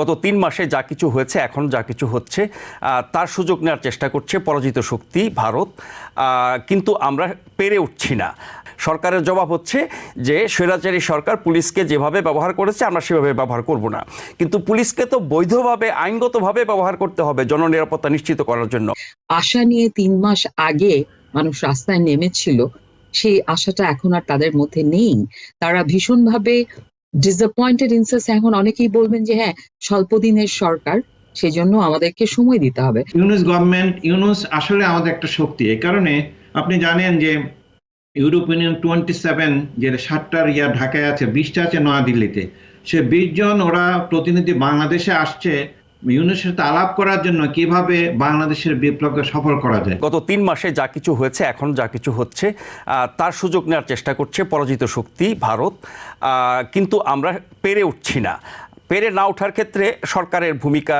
গত তিন মাসে যা কিছু হয়েছে, এখন যা কিছু হচ্ছে তার সুযোগ নেওয়ার চেষ্টা করছে পরাজিত শক্তি ভারত কিন্তু আমরা পেরে উঠছি না। সরকারের জবাব হচ্ছে যে, স্বৈরাচারী সরকার পুলিশকে যেভাবে ব্যবহার করেছে, আমরা সেভাবে ব্যবহার করব না। কিন্তু পুলিশকে তো বৈধভাবে, আইনগতভাবে ব্যবহার করতে হবে জননিরাপত্তা নিশ্চিত করার জন্য। আশা নিয়ে তিন মাস আগে মানুষ রাস্তায় নেমেছিল, সেই আশাটা এখন আর তাদের মধ্যে নেই। তারা ভীষণভাবে ডিসঅ্যাপয়েন্টেড ইনসেস এখন অনেকেই বলবেন যে হ্যাঁ স্বল্প দিনের সরকার, সেজন্য আমাদেরকে সময় দিতে হবে। ইউনুস গভর্নমেন্ট ইউনুস আসলে আমাদের একটা শক্তি। এই কারণে আপনি জানেন যে ইউরোপ ইউনিয়ন টোয়েন্টি সেভেন যে সাতটার ইয়ার ঢাকায় আছে, বিশটা আছে নয়াদিল্লিতে। সে বিশ জন ওরা প্রতিনিধি বাংলাদেশে আসছে ইউনুসের সাথে আলাপ করার জন্য কীভাবে বাংলাদেশের বিপ্লবকে সফল করা যায়? গত তিন মাসে যা কিছু হয়েছে, এখন যা কিছু হচ্ছে তার সুযোগ নেওয়ার চেষ্টা করছে পরাজিত শক্তি ভারত কিন্তু আমরা পেরে উঠছি না। পেরে না ওঠার ক্ষেত্রে সরকারের ভূমিকা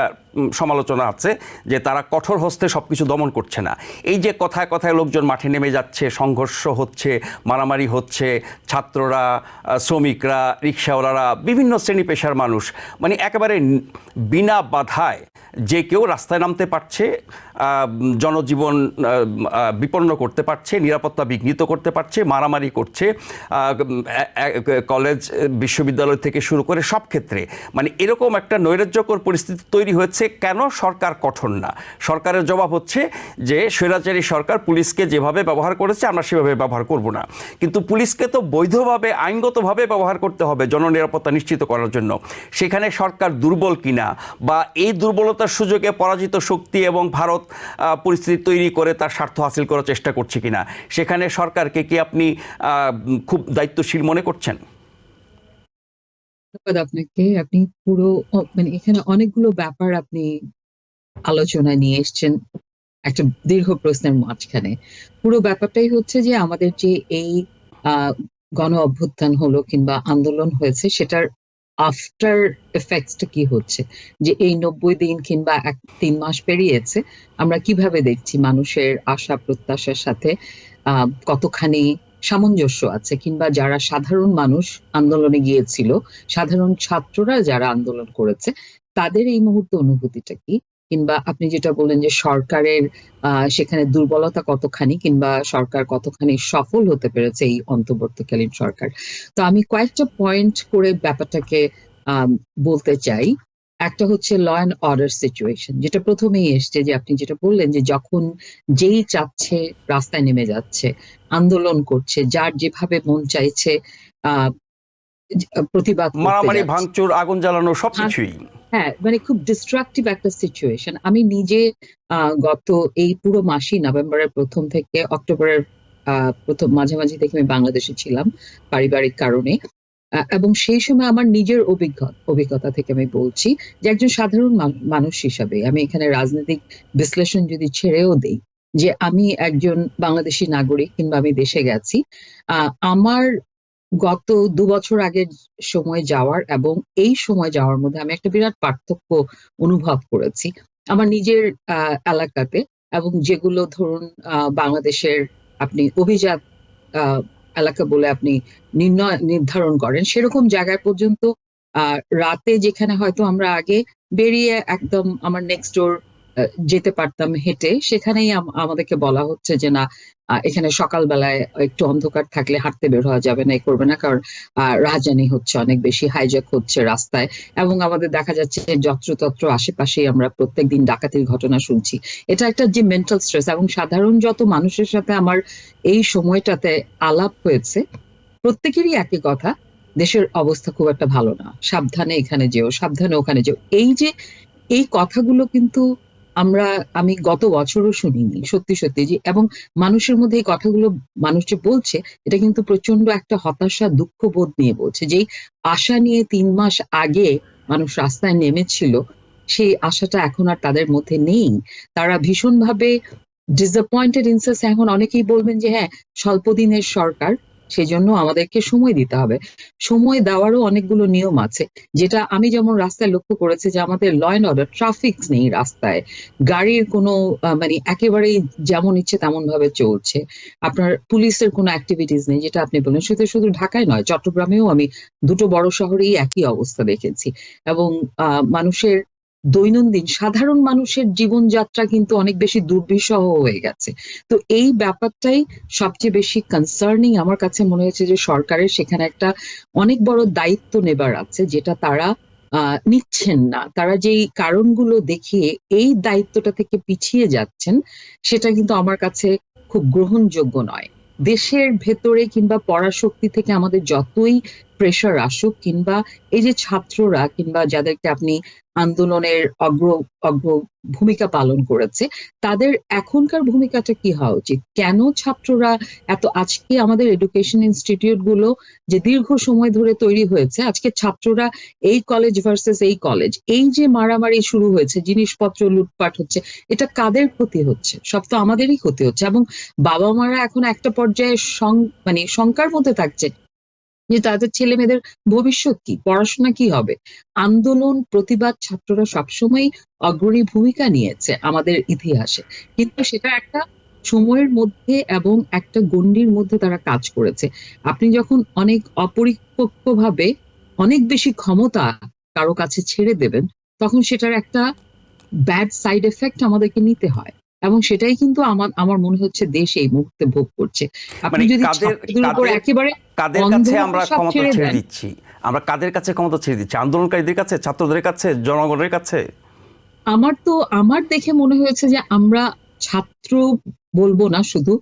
সমালোচনা আছে যে তারা কঠোর হস্তে সব কিছু দমন করছে না। এই যে কথায় কথায় লোকজন মাঠে নেমে যাচ্ছে, সংঘর্ষ হচ্ছে, মারামারি হচ্ছে, ছাত্ররা শ্রমিকরা, রিক্সাওয়ালারা, বিভিন্ন শ্রেণি পেশার মানুষ মানে একেবারে বিনা বাধায় যে কেউ রাস্তায় নামতে পারছে জনজীবন বিপন্ন করতে পারছে, নিরাপত্তা বিঘ্নিত করতে পারছে, মারামারি করছে কলেজ, বিশ্ববিদ্যালয় থেকে শুরু করে সব ক্ষেত্রে। মানে এরকম একটা নৈরাজ্যকর পরিস্থিতি তৈরি হয়েছে, কেন সরকার কঠোর না? সরকারের জবাব হচ্ছে যে, স্বৈরাচারী সরকার পুলিশকে যেভাবে ব্যবহার করেছে, আমরা সেভাবে ব্যবহার করব না। কিন্তু পুলিশকে তো বৈধভাবে, আইনগতভাবে ব্যবহার করতে হবে জননিরাপত্তা নিশ্চিত করার জন্য। সেখানে সরকার দুর্বল কিনা? বা এই দুর্বলতার সুযোগে পরাজিত শক্তি এবং ভারত পরিস্থিতি তৈরি করে তার স্বার্থ হাসিল করার চেষ্টা করছে কিনা? সেখানে সরকারকে কি আপনি খুব দায়িত্বশীল মনে করছেন? ধন্যবাদ আপনাকে। আপনি পুরো মানে এখানে অনেকগুলো ব্যাপার আপনি আলোচনায় নিয়ে এসেছেন একটা দীর্ঘ প্রশ্নের মাঝখানে। পুরো ব্যাপারটাই হচ্ছে যে আমাদের যে এই গণ অভ্যুত্থান হলো কিংবা আন্দোলন হয়েছে, সেটার আফটার এফেক্টসটা কি হচ্ছে? যে এই নব্বই দিন কিংবা এক তিন মাস পেরিয়েছে, আমরা কীভাবে দেখছি মানুষের আশা প্রত্যাশার সাথে কতখানি সামঞ্জস্য আছে? কিংবা যারা সাধারণ মানুষ আন্দোলনে গিয়েছিল, সাধারণ ছাত্ররা যারা আন্দোলন করেছে, তাদের এই মুহূর্তে অনুভূতিটা কি? কিংবা আপনি যেটা বললেন যে সরকারের সেখানে দুর্বলতা কতখানি কিংবা সরকার কতখানি সফল হতে পেরেছে এই অন্তর্বর্তীকালীন সরকার। তো আমি কয়েকটা পয়েন্ট করে ব্যাপারটাকে বলতে চাই। একটা হচ্ছে ল অ্যান্ড অর্ডার সিচুয়েশন যেটা প্রথমেই এসছে যে আপনি যেটা বললেন যে যখন যেই চাচ্ছে রাস্তায় নেমে যাচ্ছে আন্দোলন করছে যার যেভাবে মন চাইছে আহ প্রতিবাদ মারামারি ভাঙচুর আগুন জ্বালানো সব কিছুই হ্যাঁ মানে খুব ডিস্ট্রাকটিভ একটা সিচুয়েশন আমি নিজে গত এই পুরো মাসই নভেম্বরের প্রথম থেকে অক্টোবরের প্রথম মাঝামাঝি থেকে আমি বাংলাদেশে ছিলাম, পারিবারিক কারণে। এবং সেই সময় আমার নিজের অভিজ্ঞতা অভিজ্ঞতা থেকে আমি বলছি যে একজন সাধারণ মানুষ হিসাবে আমি এখানে রাজনৈতিক বিশ্লেষণ যদি ছেড়েও দেই যে আমি একজন বাংলাদেশি নাগরিক কিংবা আমি দেশে গেছি আমার গত দু বছর আগের সময় যাওয়ার এবং এই সময় যাওয়ার মধ্যে আমি একটা বিরাট পার্থক্য অনুভব করেছি। আমার নিজের এলাকাতে এবং যেগুলো ধরুন বাংলাদেশের আপনি অভিজাত এলাকা বলে আপনি নির্ণয়, নির্ধারণ করেন, সেরকম জায়গায় পর্যন্ত রাতে যেখানে হয়তো আমরা আগে বেরিয়ে একদম আমার নেক্সট ডোর যেতে পারতাম হেঁটে, সেখানেই আমাদেরকে বলা হচ্ছে যে না এখানে সকালবেলায় একটু অন্ধকার থাকলে হাঁটতে বের হওয়া যাবে না এই করবে না, কারণ রাহাজানি হচ্ছে অনেক বেশি হাইজ্যাক হচ্ছে রাস্তায় এবং আমাদের দেখা যাচ্ছে যত্রতত্র আশেপাশে আমরা প্রত্যেকদিন ডাকাতির ঘটনা শুনছি। এটা একটা যে মেন্টাল স্ট্রেস এবং সাধারণ যত মানুষের সাথে আমার এই সময়টাতে আলাপ হয়েছে, প্রত্যেকেরই একই কথা, দেশের অবস্থা খুব একটা ভালো না। সাবধানে এখানে যেও, সাবধানে ওখানে যেও। এই যে, এই কথাগুলো কিন্তু আমরা, আমি গত বছরও শুনিনি, সত্যি সত্যি যে, এবং মানুষের মধ্যে এই কথাগুলো মানুষ যে বলছে, এটা কিন্তু প্রচণ্ড একটা হতাশা, দুঃখ বোধ নিয়ে বলছে। যেই আশা নিয়ে তিন মাস আগে মানুষ রাস্তায় নেমেছিল, সেই আশাটা এখন আর তাদের মধ্যে নেই। তারা ভীষণভাবে ডিসঅ্যাপয়েন্টেড ইনসেস এখন অনেকেই বলবেন যে হ্যাঁ স্বল্প দিনের সরকার সেজন্য আমাদেরকে সময় দিতে হবে। সময় দেওয়ারও অনেকগুলো নিয়ম আছে। যেটা আমি যেমন রাস্তায় লক্ষ্য করেছি যে আমাদের ল অ্যান্ড অর্ডার ট্রাফিক নেই রাস্তায়। গাড়ির কোনো মানে একেবারেই যেমন ইচ্ছে তেমন ভাবে চলছে। আপনার পুলিশের কোনো অ্যাক্টিভিটিস নেই, যেটা আপনি বলেন শুধু শুধু ঢাকায় নয়, চট্টগ্রামেও আমি দুটো বড় শহরেই একই অবস্থা দেখেছি। এবং মানুষের দৈনন্দিন সাধারণ মানুষের জীবনযাত্রা কিন্তু অনেক বেশি দুর্বিষহ হয়ে গেছে। তো এই ব্যাপারটাই সবচেয়ে বেশি কনসার্নিং আমার কাছে মনে হয়েছে যে সরকারের সেখানে একটা অনেক বড় দায়িত্ব নেবার আছে যেটা তারা নিচ্ছেন না। তারা যেই কারণগুলো দেখিয়ে এই দায়িত্বটা থেকে পিছিয়ে যাচ্ছেন, সেটা কিন্তু আমার কাছে খুব গ্রহণযোগ্য নয়। দেশের ভেতরে কিংবা পড়াশক্তি থেকে আমাদের যতই প্রেশার আসুক কিংবা এই যে ছাত্ররা কিংবা যাদেরকে আপনি আন্দোলনের অগ্র অগ্র ভূমিকা পালন করেছে, তাদের এখনকার ভূমিকাটা কি হওয়া উচিত? কেন ছাত্ররা এত, আজকে আমাদের এডুকেশন ইনস্টিটিউটগুলো যে দীর্ঘ সময় ধরে তৈরি হয়েছে, আজকে ছাত্ররা এই কলেজ ভার্সেস এই কলেজ এই যে মারামারি শুরু হয়েছে, জিনিসপত্র লুটপাট হচ্ছে, এটা কাদের ক্ষতি হচ্ছে? সব তো আমাদেরই ক্ষতি হচ্ছে এবং বাবা মারা এখন একটা পর্যায়ে মানে শঙ্কার মধ্যে থাকছে যে তাদের ছেলে মেয়েদের ভবিষ্যৎ কি, পড়াশোনা কি হবে? আন্দোলন, প্রতিবাদ ছাত্ররা সবসময় অগ্রণী ভূমিকা নিয়েছে আমাদের ইতিহাসে। কিন্তু সেটা একটা সময়ের মধ্যে এবং একটা গণ্ডির মধ্যে তারা কাজ করেছে। আপনি যখন অনেক অপরিপক্কভাবে অনেক বেশি ক্ষমতা কারও কাছে ছেড়ে দেবেন, তখন সেটার একটা ব্যাড সাইড এফেক্ট আমাদেরকে নিতে হয়। এবং সেটাই কিন্তু আমার আমার মনে হচ্ছে দেশ এই মুহূর্তে ভোগ করছে। আপনি মানে যদি একেবারে কাদের কাছে আমরা ক্ষমতা ছেড়ে দিচ্ছি? আমরা কাদের কাছে ক্ষমতা ছেড়ে দিচ্ছি? আন্দোলনকারীদের কাছে? ছাত্রদের কাছে? জনগণের কাছে? আমার তো আমার দেখে মনে হয়েছে যে আমরা ছাত্র বলব না শুধু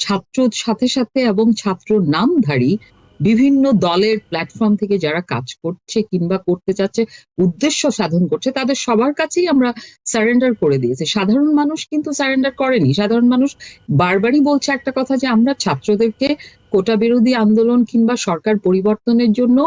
ছাত্র সাথে সাথে এবং ছাত্র নামধারী বিভিন্ন দলের প্ল্যাটফর্ম থেকে যারা কাজ করছে কিংবা করতে চাচ্ছে, উদ্দেশ্য সাধন করছে, তাদের সবার কাছেই আমরা সারেন্ডার করে দিয়েছি। সাধারণ মানুষ কিন্তু সারেন্ডার করেনি। সাধারণ মানুষ বারবারই বলছে একটা কথা যে, আমরা ছাত্রদেরকে কোটা বিরোধী আন্দোলন কিংবা সরকার পরিবর্তনের জন্য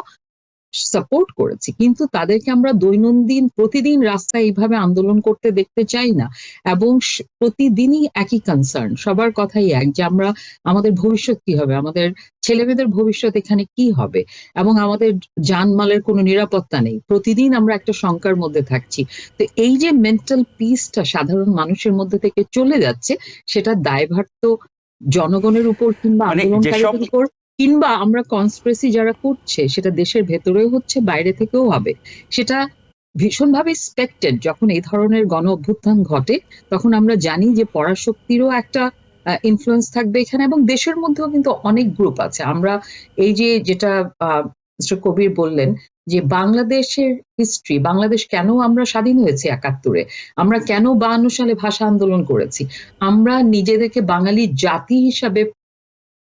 সাপোর্ট করেছি কিন্তু তাদেরকে আমরা দৈনন্দিন প্রতিদিন রাস্তায় এইভাবে আন্দোলন করতে দেখতে চাই না। এবং প্রতিদিনই একই কনসার্ন সবার কথাই এক যে আমরা আমাদের ভবিষ্যৎ কি হবে আমাদের ছেলেমেয়েদের ভবিষ্যৎ এখানে কি হবে? এবং আমাদের জানমালের কোনো নিরাপত্তা নেই। প্রতিদিন আমরা একটা শঙ্কার মধ্যে থাকছি। তো এই যে মেন্টাল পিসটা সাধারণ মানুষের মধ্যে থেকে চলে যাচ্ছে সেটা দায়ভার তো জনগণের উপর কিংবা মানে আন্দোলনকারীদের উপর কিংবা আমরা কনস্পিরেসি যারা করছে, সেটা দেশের ভেতরেও হচ্ছে, বাইরে থেকেও হবে। সেটা ভীষণভাবে স্পেক্টেড যখন এই ধরনের গণ অভ্যুত্থান ঘটে, তখন আমরা জানি যে পরাশক্তিরও একটা ইনফ্লুয়েন্স থাকবে এখানে এবং দেশের মধ্যেও কিন্তু অনেক গ্রুপ আছে। আমরা এই যে যেটা কবির বললেন যে বাংলাদেশের হিস্ট্রি বাংলাদেশ কেন আমরা স্বাধীন হয়েছি একাত্তরে? আমরা কেন বায়ান্ন সালে ভাষা আন্দোলন করেছি? আমরা নিজেদেরকে বাঙালি জাতি হিসাবে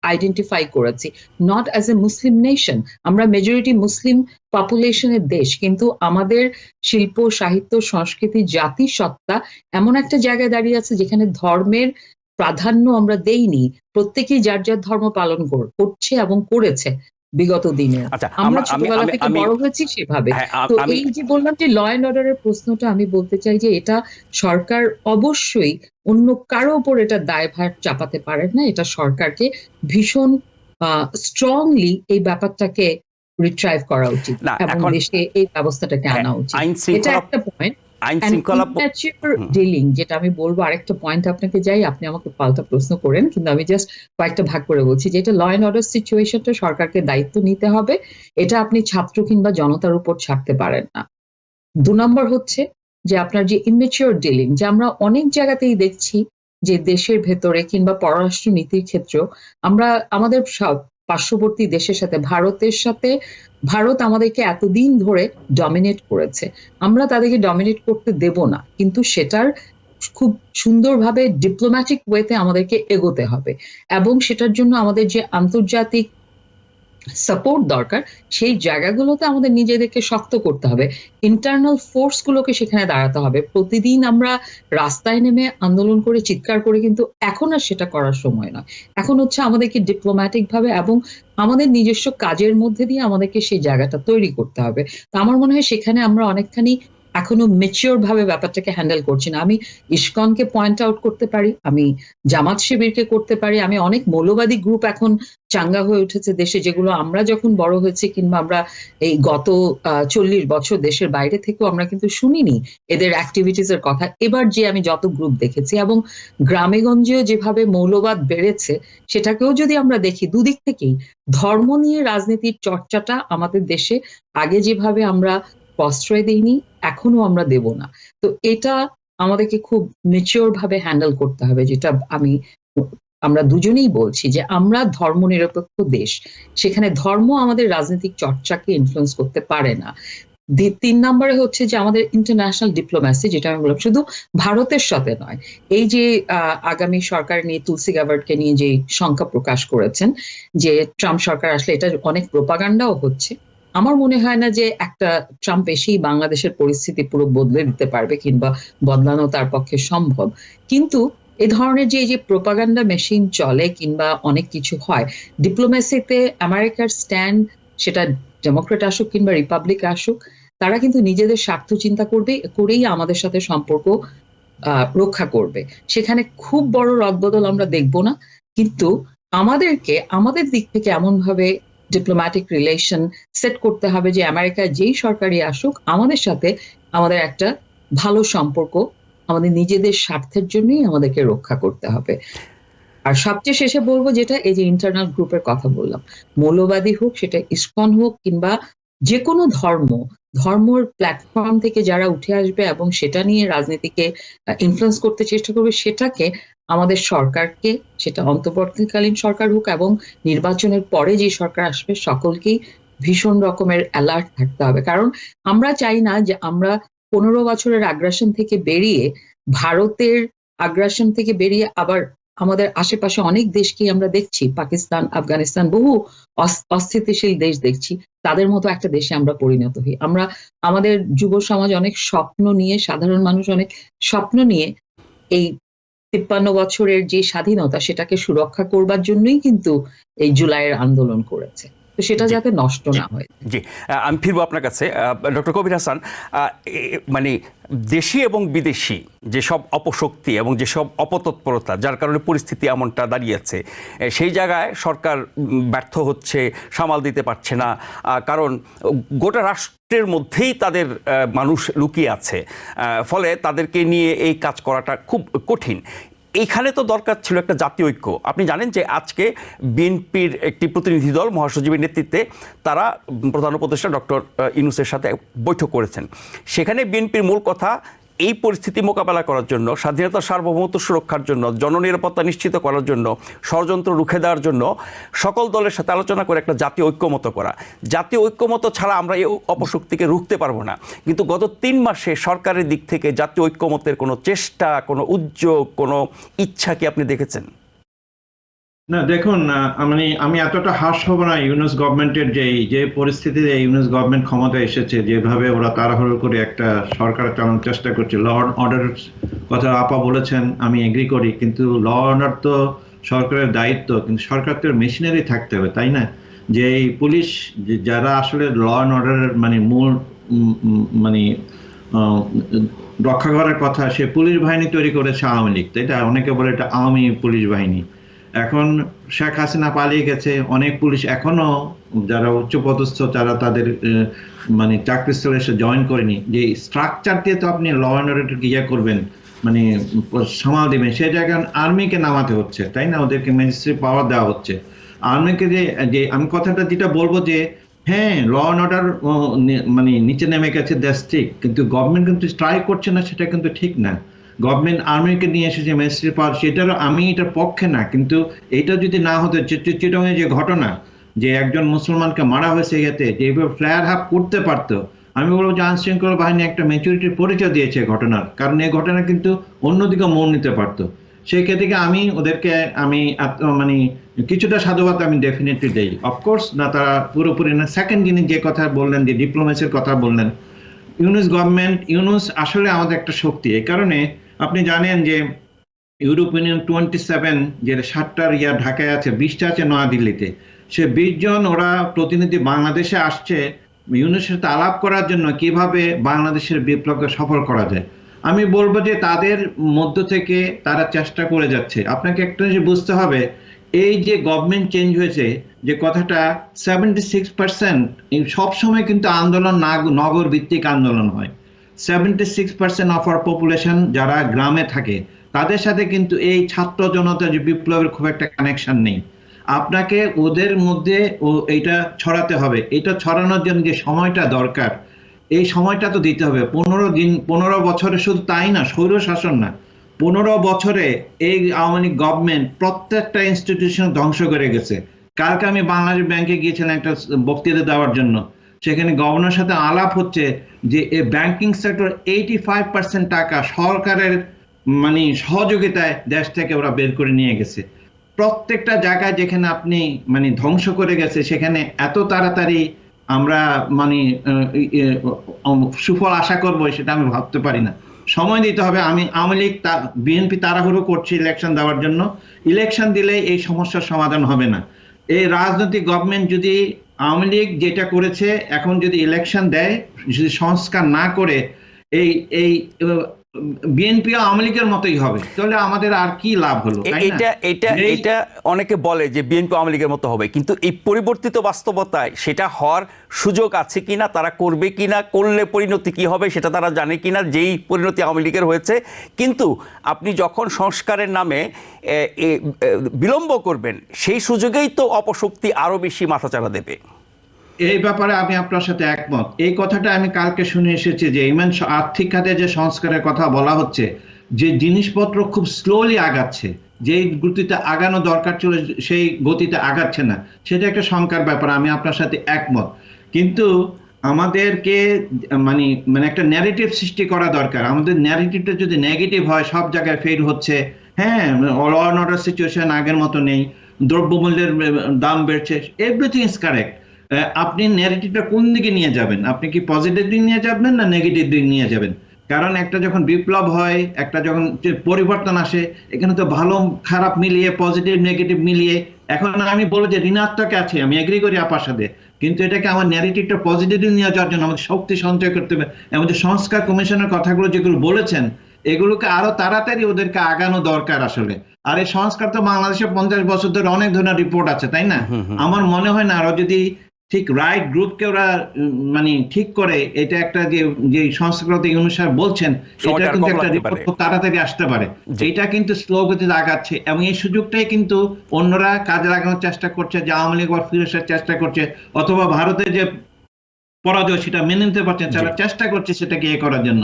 আইডেন্টিফাই করেছি। Not as a Muslim nation আমরা মেজরিটি মুসলিম পপুলেশনের দেশ, কিন্তু আমাদের শিল্প, সাহিত্য, সংস্কৃতি, জাতি, সত্তা এমন একটা জায়গায় দাঁড়িয়ে আছে যেখানে ধর্মের প্রাধান্য আমরা দেইনি। প্রত্যেকেই যার যার ধর্ম পালন কর- করছে এবং করেছে। বিগত দিনে। আচ্ছা আমরা ছোটবেলা থেকে বড় হয়েছি সেভাবে। হ্যাঁ তো এই যে বললাম যে ল অ্যান্ড অর্ডারের প্রশ্নটা আমি বলতে চাই যে এটা সরকার অবশ্যই অন্য কারও উপর এটা দায়ভার চাপাতে পারেন না। এটা সরকারকে ভীষণ স্ট্রংলি এই ব্যাপারটাকে রিট্রাইভ করা উচিত এবং দেশে এই ব্যবস্থাটাকে হ্যাঁ, আনা উচিত। এটা একটা পয়েন্ট আইন শৃঙ্খলা ডিলিং যেটা আমি বলব আরেকটা পয়েন্ট আপনাকে যাই আপনি আমাকে পাল্টা প্রশ্ন করেন কিন্তু আমি জাস্ট কয়েকটা ভাগ করে বলছি যে এটা ল অ্যান্ড অর্ডার সিচুয়েশনটা সরকারকে দায়িত্ব নিতে হবে এটা আপনি ছাত্র কিংবা জনতার উপর ছাড়তে পারেন না। দু নম্বর হচ্ছে যে আপনার যে ইমেচিওর ডিলিং যে আমরা অনেক জায়গাতেই দেখছি যে দেশের ভেতরে কিংবা পররাষ্ট্র নীতির ক্ষেত্রেও আমরা আমাদের সব পার্শ্ববর্তী দেশের সাথে ভারতের সাথে ভারত আমাদেরকে এতদিন ধরে ডমিনেট করেছে। আমরা তাদেরকে ডমিনেট করতে দেব না, কিন্তু সেটার খুব সুন্দরভাবে ডিপ্লোম্যাটিক ওয়েতে আমাদেরকে এগোতে হবে। এবং সেটার জন্য আমাদের যে আন্তর্জাতিক সাপোর্ট দরকার, সেই জায়গাগুলোতে আমাদের নিজেদেরকে শক্ত করতে হবে। ইন্টারনাল ফোর্স গুলোকে সেখানে দাঁড়াতে হবে। প্রতিদিন আমরা রাস্তায় নেমে আন্দোলন করে, চিৎকার করে কিন্তু এখন আর সেটা করার সময় নয়। এখন হচ্ছে আমাদেরকে ডিপ্লোম্যাটিক ভাবে এবং আমাদের নিজস্ব কাজের মধ্যে দিয়ে আমাদেরকে সেই জায়গাটা তৈরি করতে হবে। তো আমার মনে হয় সেখানে আমরা অনেকখানি এখনও মেচিওর ভাবে ব্যাপারটাকে হ্যান্ডেল করছি না। আমি ইস্কনকে পয়েন্ট আউট করতে পারি, আমি জামাত শিবিরকে করতে পারি, আমি অনেক মৌলবাদী গ্রুপ এখন চাঙ্গা হয়ে উঠেছে দেশে, যেগুলো আমরা যখন বড় হয়েছি কিংবা আমরা এই গত চল্লিশ বছর দেশের বাইরে থেকেও আমরা কিন্তু শুনিনি এদের অ্যাক্টিভিটিস এর কথা। এবার যে আমি যত গ্রুপ দেখেছি এবং গ্রামেগঞ্জেও যেভাবে মৌলবাদ বেড়েছে, সেটাকেও যদি আমরা দেখি, দুদিক থেকেই ধর্ম নিয়ে রাজনীতির চর্চাটা আমাদের দেশে আগে যেভাবে আমরা প্রশ্রয় দিইনি এখনও আমরা দেব না। তো এটা আমাদেরকে খুব মেচিওর ভাবে হ্যান্ডেল করতে হবে, যেটা আমি, আমরা দুজনেই বলছি যে আমরা ধর্ম নিরপেক্ষ দেশ, সেখানে ধর্ম আমাদের রাজনৈতিক চর্চাকে ইনফ্লুয়েন্স করতে পারে না। তিন নম্বরে হচ্ছে যে আমাদের ইন্টারন্যাশনাল ডিপ্লোম্যাসি যেটা আমি বললাম, শুধু ভারতের সাথে নয়, এই যে আগামী সরকার নিয়ে তুলসী গ্যাবার্ডকে নিয়ে যে শঙ্কা প্রকাশ করেছেন, যে ট্রাম্প সরকার আসলে এটা অনেক প্রোপাগান্ডাও হচ্ছে আমার মনে হয় না যে একটা ট্রাম্প এসেই বাংলাদেশের পরিস্থিতি পুরো বদলে দিতে পারবে কিংবা বদলানো তার পক্ষে সম্ভব। কিন্তু এ ধরনের যে যে প্রোপাগান্ডা মেশিন চলে কিংবা অনেক কিছু হয় ডিপ্লোমেসিতে আমেরিকার স্ট্যান্ড সেটা ডেমোক্রেট আসুক কিংবা রিপাবলিক আসুক, তারা কিন্তু নিজেদের স্বার্থ চিন্তা করবে, করেই আমাদের সাথে সম্পর্ক রক্ষা করবে। সেখানে খুব বড় রদবদল আমরা দেখব না। কিন্তু আমাদেরকে, আমাদের দিক থেকে এমন ভাবে ডিপ্লোম্যাটিক রিলেশন সেট করতে হবে যে আমেরিকা যেই সরকারই আসুক, আমাদের সাথে আমাদের একটা ভালো সম্পর্ক, আমাদের নিজেদের স্বার্থের জন্যই আমাদেরকে রক্ষা করতে হবে। আর সবচেয়ে শেষে বলব যেটা, এই যে ইন্টারনাল গ্রুপের কথা বললাম, মৌলবাদী হোক, সেটা ইস্কন হোক কিংবা যে কোনো ধর্ম ধর্মর প্ল্যাটফর্ম থেকে যারা উঠে আসবে এবং সেটা নিয়ে রাজনীতিকে ইনফ্লুয়েন্স করতে চেষ্টা করবে, সেটাকে আমাদের সরকারকে, সেটা অন্তর্বর্তীকালীন সরকার হোক এবং নির্বাচনের পরে যে সরকার আসবে, সকলকেই ভীষণ রকমের অ্যালার্ট থাকতে হবে। কারণ আমরা চাই না যে আমরা পনেরো বছরের আগ্রাসন থেকে বেরিয়ে, ভারতের আগ্রাসন থেকে বেরিয়ে আবার আমাদের আশেপাশে অনেক দেশকে আমরা দেখছি, পাকিস্তান, আফগানিস্তান, বহু অস্থিতিশীল দেশ দেখছি। তাদের মতো একটা দেশে আমরা পরিণত হই। আমরা, আমাদের যুব সমাজ অনেক স্বপ্ন নিয়ে, সাধারণ মানুষ অনেক স্বপ্ন নিয়ে এই তিপ্পান্ন বছরের যে স্বাধীনতা, সেটাকে সুরক্ষা করবার জন্যই কিন্তু এই জুলাইয়ের আন্দোলন করেছে। তো সেটা যাতে নষ্ট না হয়। জি। আমি ফিরবো আপনার কাছে। ডক্টর কবির হাসান মানে দেশি এবং বিদেশি যেসব অপশক্তি এবং যেসব অপতৎপরতা যার কারণে পরিস্থিতি এমনটা দাঁড়িয়েছে সেই জায়গায় সরকার ব্যর্থ হচ্ছে সামাল দিতে পারছে না। কারণ গোটা রাষ্ট্রের মধ্যেই তাদের মানুষ লুকিয়ে আছে। ফলে তাদেরকে নিয়ে এই কাজ করাটা খুব কঠিন। এইখানে তো দরকার ছিল একটা জাতীয় ঐক্য। আপনি জানেন যে আজকে বিএনপির একটি প্রতিনিধি দল মহাসচিবের নেতৃত্বে তারা প্রধান উপদেষ্টা ডক্টর ইনুসের সাথে বৈঠক করেছেন। সেখানে বিএনপির মূল কথা এই পরিস্থিতি মোকাবেলা করার জন্য, স্বাধীনতা সার্বভৌমত্ব সুরক্ষার জন্য, জননিরাপত্তা নিশ্চিত করার জন্য, ষড়যন্ত্র রুখে দেওয়ার জন্য সকল দলের সাথে আলোচনা করে একটা জাতীয় ঐক্যমত করা। জাতীয় ঐক্যমত ছাড়া আমরা এই অপশক্তিকে রুখতে পারব না। কিন্তু গত তিন মাসে সরকারের দিক থেকে জাতীয় ঐক্যমতের কোনো চেষ্টা, কোনো উদ্যোগ, কোনো ইচ্ছা কি আপনি দেখেছেন? না, দেখুন মানে আমি এতটা হাস হব না ইউনুস গভর্নমেন্টের যে যে পরিস্থিতিতে ইউনুস গভর্নমেন্ট ক্ষমতা এসেছে, যেভাবে ওরা তাড়াহুড়ো করে একটা সরকার চালানোর চেষ্টা করছে ল অর্ডার কথা আপা বলেছেন, আমি এগ্রি করি, কিন্তু ল অর্ডার তো সরকারের দায়িত্ব, কিন্তু সরকার তো মেশিনারি থাকতে হবে, তাই না? যে এই পুলিশ যারা আসলে ল অ্যান্ড অর্ডারের মানে মূল মানে রক্ষা করার কথা, সে পুলিশ বাহিনী তৈরি করেছে আওয়ামী লীগ তাই না অনেকে বলে এটা আওয়ামী পুলিশ বাহিনী। এখন শেখ হাসিনা পালিয়ে গেছে, অনেক পুলিশ এখনও যারা উচ্চপদস্থ, তারা তাদের মানে চাকরিস্থলে এসে জয়েন করেনি। যে স্ট্রাকচার দিয়ে তো আপনি ল অ্যান্ড অর্ডার ইয়ে করবেন মানে সামাল দেবেন, সেই জায়গায় আর্মিকে নামাতে হচ্ছে, তাই না? ওদেরকে ম্যাজিস্ট্রেট পাওয়ার দেওয়া হচ্ছে। আর্মিকে যে যে, আমি কথাটা যেটা বলব যে হ্যাঁ ল অ্যান্ড অর্ডার মানে নিচে নেমে গেছে দেশ ঠিক, কিন্তু গভর্নমেন্ট কিন্তু স্ট্রাইক করছে না, সেটা কিন্তু ঠিক না। গভর্নমেন্ট আর্মিকে নিয়ে এসেছে ম্যাজিস্ট্রেট পাওয়ার সেটারও আমি এটার পক্ষে না, কিন্তু এটা যদি না হতো চিটংয়ে যে ঘটনা, যে একজন মুসলমানকে মারা হয়েছে এতে যে এইভাবে ফ্লায়ার হাফ করতে পারতো, আমি বলব যে আইনশৃঙ্খলা বাহিনী একটা ম্যাচুরিটির পরিচয় দিয়েছে ঘটনার, কারণ এই ঘটনা কিন্তু অন্যদিকে মন নিতে পারতো। সেই ক্ষেত্রে আমি ওদেরকে, আমি মানে কিছুটা সাধুবাদ আমি ডেফিনেটলি দেই। অফকোর্স না, তারা পুরোপুরি না। সেকেন্ড যিনি যে কথা বললেন, যে ডিপ্লোমেসির কথা বললেন, ইউনুস গভর্নমেন্ট, ইউনুস আসলে আমাদের একটা শক্তি, এই কারণে আপনি জানেন যে ইউরোপ ইউনিয়ন টোয়েন্টি সেভেন যে সাতটার ইয়া ঢাকায় আছে, বিশটা আছে নয়াদিল্লিতে। সে বিশ জন ওরা প্রতিনিধি বাংলাদেশে আসছে ইউনুসের সাথে আলাপ করার জন্য কীভাবে বাংলাদেশের বিপ্লবকে সফল করা যায়। আমি বলব যে তাদের মধ্য থেকে তারা চেষ্টা করে যাচ্ছে। আপনাকে একটা জিনিস বুঝতে হবে, এই যে গভর্নমেন্ট চেঞ্জ হয়েছে, যে কথাটা সেভেন্টি সিক্স পার্সেন্ট সবসময় কিন্তু আন্দোলন নাগ- নগর ভিত্তিক আন্দোলন হয়। Seventy six percent of our population যারা গ্রামে থাকে, তাদের সাথে কিন্তু এই ছাত্র জনতা যে বিপ্লবের খুব একটা কানেকশন নেই। আপনাকে ওদের মধ্যে ও এটা ছড়াতে হবে। এটা ছড়ানোর জন্য যে সময়টা দরকার, এই সময়টা তো দিতে হবে। পনেরো দিন, পনেরো বছরে শুধু তাই না স্বৈর শাসন না। পনেরো বছরে এই আওয়ামী লীগ গভর্নমেন্ট প্রত্যেকটা ইনস্টিটিউশন ধ্বংস করে গেছে। কালকে আমি বাংলাদেশ ব্যাংকে গিয়েছিলাম একটা বক্তৃতা দেওয়ার জন্য। সেখানে গভর্নর সাথে আলাপ হচ্ছে যে এ banking sector eighty five percent টাকা সরকারের মানে সহযোগিতায় দেশ থেকে ওরা বের করে নিয়ে গেছে। প্রত্যেকটা জায়গায় যেখানে আপনি মানে ধ্বংস করে গেছে, সেখানে এত তাড়াতাড়ি আমরা মানে সুফল আশা করব সেটা আমি ভাবতে পারি না। সময় দিতে হবে। আমি আওয়ামী লীগ বিএনপি তাড়াহুড়ো করছে ইলেকশন দেওয়ার জন্য। ইলেকশন দিলে এই সমস্যার সমাধান হবে না। এই রাজনৈতিক গভর্নমেন্ট যদি আওয়ামী লীগ যেটা করেছে এখন যদি ইলেকশন দেয় যদি সংস্কার না করে এই এই বিএনপি আওয়ামী লীগের মতোই হবে। তাহলে আমাদের আর কি লাভ হলো? এটা এটা এটা অনেকে বলে যে বিএনপি আওয়ামী লীগের মতো হবে। কিন্তু এই পরিবর্তিত বাস্তবতায় সেটা হওয়ার সুযোগ আছে কিনা তারা করবে কিনা করলে পরিণতি কি হবে সেটা তারা জানে কিনা যেই পরিণতি আওয়ামী লীগের হয়েছে। কিন্তু আপনি যখন সংস্কারের নামে বিলম্ব করবেন সেই সুযোগেই তো অপশক্তি আরও বেশি মাথাচাড়া দেবে। এই ব্যাপারে আমি আপনার সাথে একমত। এই কথাটা আমি কালকে শুনে এসেছি যে ইমান আর্থিক খাতে যে সংস্কারের কথা বলা হচ্ছে, যে জিনিসপত্র খুব স্লোলি আগাচ্ছে, যেই গতিতে আগানো দরকার ছিল সেই গতিতে আগাচ্ছে না, সেটা একটা শঙ্কার ব্যাপার, আমি আপনার সাথে একমত। কিন্তু আমাদেরকে মানে মানে একটা ন্যারেটিভ সৃষ্টি করা দরকার। আমাদের ন্যারেটিভটা যদি নেগেটিভ হয়, সব জায়গায় ফেল হচ্ছে। হ্যাঁ ল অর্ডার সিচুয়েশন আগের মতো নেই, দ্রব্যমূল্যের দাম বেড়েছে এভরিথিং ইজ কারেক্ট আপনি ন্যারেটিভটা কোন দিকে নিয়ে যাবেন? আপনি কি পজিটিভ দিক নিয়ে যাবেন না নেগেটিভ দিক নিয়ে যাবেন? কারণ একটা যখন বিপ্লব হয় একটা যখন পরিবর্তন আসে এখানে তো ভালো খারাপ মিলিয়ে পজিটিভ নেগেটিভ মিলিয়ে এখন আমি বলব যে ঋণাত্মক আছে আমি এগ্রি করি আপার সাথে। কিন্তু এটাকে আমার ন্যারেটিভটা পজিটিভ নিয়ে যাওয়ার জন্য আমাদের শক্তি সঞ্চয় করতে হবে। আমাদের সংস্কার কমিশনের কথাগুলো যেগুলো বলেছেন এগুলোকে আরও তাড়াতাড়ি ওদেরকে আগানো দরকার আসলে। আর এই সংস্কার তো বাংলাদেশে পঞ্চাশ বছর ধরে অনেক ধরনের রিপোর্ট আছে তাই না? আমার মনে হয় না আরও যদি ঠিক রাইট গ্রুপকে ওরা মানে ঠিক করে এটা একটা যে যে সংস্কৃত অনুসার বলছেন এটা কিন্তু একটা রিপোর্ট পারে। খুব তাড়াতাড়ি আসতে পারে। এটা কিন্তু স্লো গতিতে আগাচ্ছে এবং এই সুযোগটাই কিন্তু অন্যরা কাজে লাগানোর চেষ্টা করছে যে আওয়ামী লীগ ফিরে আসার চেষ্টা করছে অথবা ভারতের যে পরাজয় সেটা মেনে নিতে পারছেন তারা চেষ্টা করছে সেটাকে ইয়ে করার জন্য।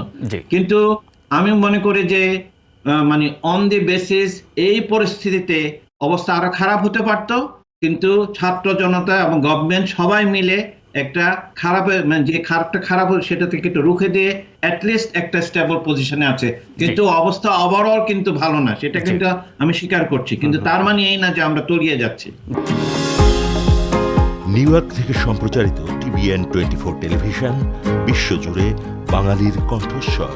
কিন্তু আমি মনে করি যে মানে অন দি বেসিস এই পরিস্থিতিতে অবস্থা আরও খারাপ হতে পারত। কিন্তু ছাত্র জনতা এবং গভর্নমেন্ট সবাই মিলে একটা খারাপ মানে যে খারাপটা খারাপ হলো সেটা থেকে একটু রুখে দিয়ে অ্যাটলিস্ট একটা স্টেবল পজিশনে আছে। কিন্তু অবস্থা ওভারঅল কিন্তু ভালো না সেটা কিন্তু আমি স্বীকার করছি। কিন্তু তার মানে এই না যে আমরা তলিয়ে যাচ্ছি। নিউ ইয়র্ক থেকে সম্প্রচারিত টিভিএন টোয়েন্টি ফোর টেলিভিশন বিশ্বজুড়ে বাঙালির কণ্ঠস্বর।